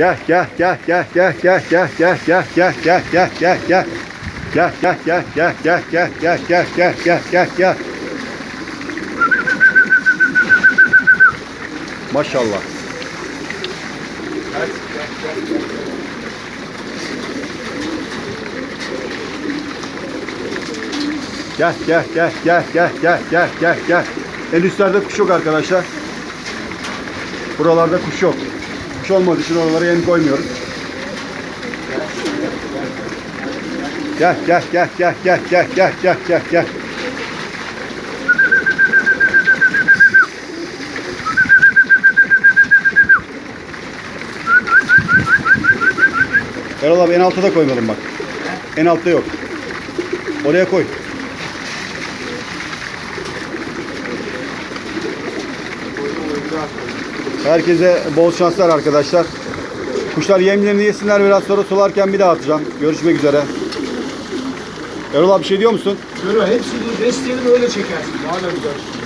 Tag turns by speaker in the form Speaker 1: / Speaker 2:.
Speaker 1: Gel gel gel gel gel gel gel gel gel gel gel gel gel gel. Gel gel gel gel gel gel gel gel gel gel gel gel. Maşallah. Gel gel gel gel gel gel gel gel gel. En üstlerde kuş yok arkadaşlar. Buralarda kuş yok. Kuş olmadığı için oralara yem koymuyoruz. Gel gel gel gel gel gel gel gel gel gel. Erol abi en altta da koymadım bak. En altta yok. Oraya koy. Herkese bol şanslar arkadaşlar. Kuşlar yemlerini yesinler biraz sonra sularken bir daha atacağım. Görüşmek üzere. Erol abi bir şey diyor musun?
Speaker 2: Böyle hepsini besleyelim öyle çekersin. Daha da güzel.